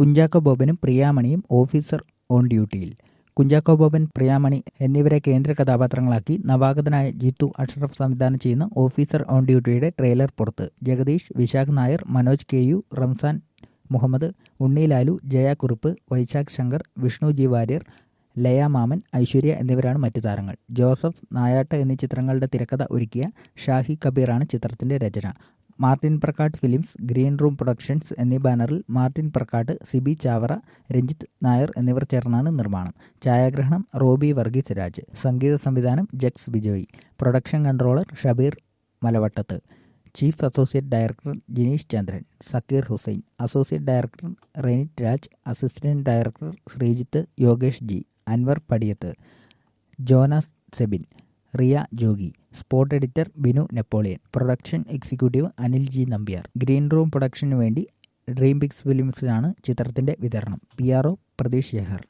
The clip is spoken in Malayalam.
കുഞ്ചാക്കോ ബോബനും പ്രിയാമണിയും ഓഫീസർ ഓൺ ഡ്യൂട്ടിയിൽ. കുഞ്ചാക്കോ ബോബൻ പ്രിയാമണി എന്നിവരെ കേന്ദ്ര കഥാപാത്രങ്ങളാക്കി നവാഗതനായ ജിത്തു അഷ്റഫ് സംവിധാനം ചെയ്യുന്ന ഓഫീസർ ഓൺ ഡ്യൂട്ടിയുടെ ട്രെയിലർ പുറത്ത്. Jagadish Vishakh Nair Manoj K U Ramzan Muhammad Unni Lalu Jaya Kurup Vaishakh Shankar Vishnu G Warrier Laya Maman Aishwarya എന്നിവരാണ് മറ്റു താരങ്ങൾ. ജോസഫ് നായാട്ട് എന്നീ ചിത്രങ്ങളുടെ തിരക്കഥ ഒരുക്കിയ ഷാഹി കബീറാണ് ചിത്രത്തിന്റെ രചന. Martin Prakkat films green room productions എന്നീ ബാനറിൽ മാർട്ടിൻ പ്രക്കാട്ട് സിബി ചാവറ രഞ്ജിത്ത് നായർ എന്നിവർ ചേർന്നാണ് നിർമ്മാണം. ഛായാഗ്രഹണം റോബി വർഗീസ് രാജ്. സംഗീത സംവിധാനം Jakes Bejoy. Production controller Shabeer Malavattath. Chief associate director Jineesh Chandran. Zakir Hussain. Associate director Renit Raj. Assistant director Sreejith Yogesh G. Anwar Padiyath. Jonas Sebin. Riya Jogi spot editor Binu Napoleon production executive Anil G Nambiar. Green room പ്രൊഡക്ഷനു വേണ്ടി ഡ്രീം ബിക്സ് ഫിലിംസിലാണ് ചിത്രത്തിന്റെ വിതരണം. P R O Pratheesh യഹർ